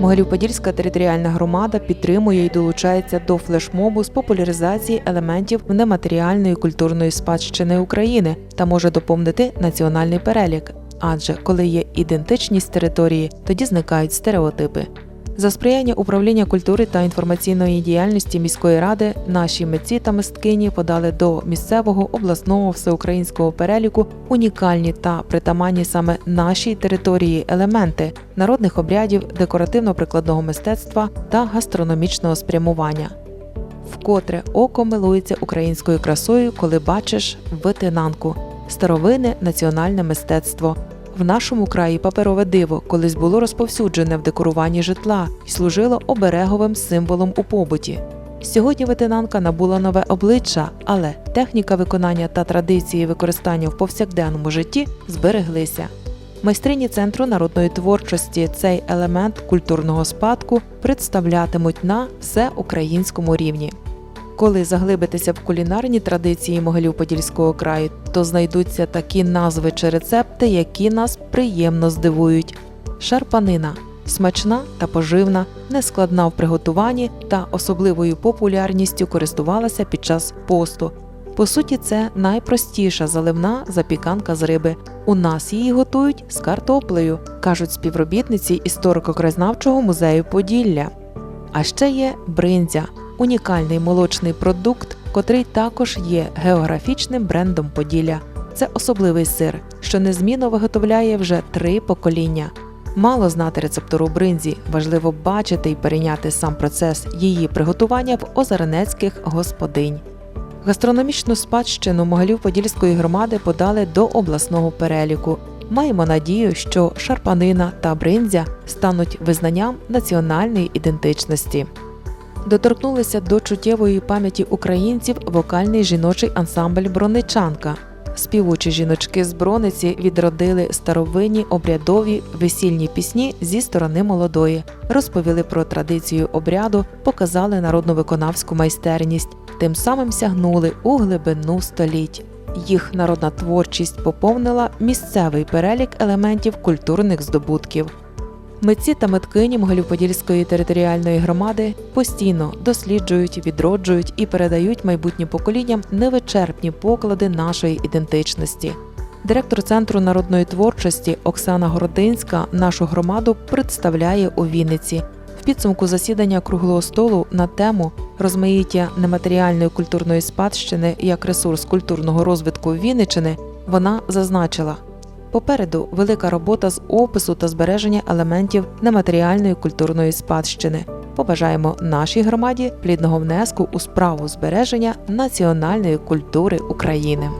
Могилів-Подільська територіальна громада підтримує і долучається до флешмобу з популяризації елементів нематеріальної культурної спадщини України та може доповнити національний перелік. Адже коли є ідентичність території, тоді зникають стереотипи. За сприяння управління культури та інформаційної діяльності міської ради наші митці та мисткині подали до місцевого обласного всеукраїнського переліку унікальні та притаманні саме нашій території елементи народних обрядів, декоративно-прикладного мистецтва та гастрономічного спрямування. Вкотре око милується українською красою, коли бачиш витинанку, старовинне національне мистецтво. В нашому краї паперове диво колись було розповсюджене в декоруванні житла і служило обереговим символом у побуті. Сьогодні ветенанка набула нове обличчя, але техніка виконання та традиції використання в повсякденному житті збереглися. Майстрині центру народної творчості цей елемент культурного спадку представлятимуть на всеукраїнському рівні. Коли заглибитися в кулінарні традиції Могилів-Подільського краю, то знайдуться такі назви чи рецепти, які нас приємно здивують. Шарпанина смачна та поживна, нескладна в приготуванні та особливою популярністю користувалася під час посту. По суті, це найпростіша заливна запіканка з риби. У нас її готують з картоплею, кажуть співробітниці історико-краєзнавчого музею Поділля. А ще є бринзя унікальний молочний продукт, котрий також є географічним брендом Поділля. Це особливий сир, що незмінно виготовляє вже три покоління. Мало знати рецептуру бринзі, важливо бачити і перейняти сам процес її приготування в озернецьких господинь. Гастрономічну спадщину Могилів-Подільської громади подали до обласного переліку. Маємо надію, що шарпанина та бринзя стануть визнанням національної ідентичності. Доторкнулися до чуттєвої пам'яті українців вокальний жіночий ансамбль Броничанка. Співучі жіночки з брониці відродили старовинні обрядові весільні пісні зі сторони молодої, розповіли про традицію обряду, показали народну виконавську майстерність, тим самим сягнули у глибину століть. Їх народна творчість поповнила місцевий перелік елементів культурних здобутків. Митці та миткині Могилів-Подільської територіальної громади постійно досліджують, відроджують і передають майбутнім поколінням невичерпні поклади нашої ідентичності. Директор Центру народної творчості Оксана Городинська нашу громаду представляє у Вінниці. В підсумку засідання круглого столу на тему розмаїття нематеріальної культурної спадщини як ресурс культурного розвитку Вінниччини вона зазначила. Попереду велика робота з опису та збереження елементів нематеріальної культурної спадщини. Побажаємо нашій громаді плідного внеску у справу збереження національної культури України.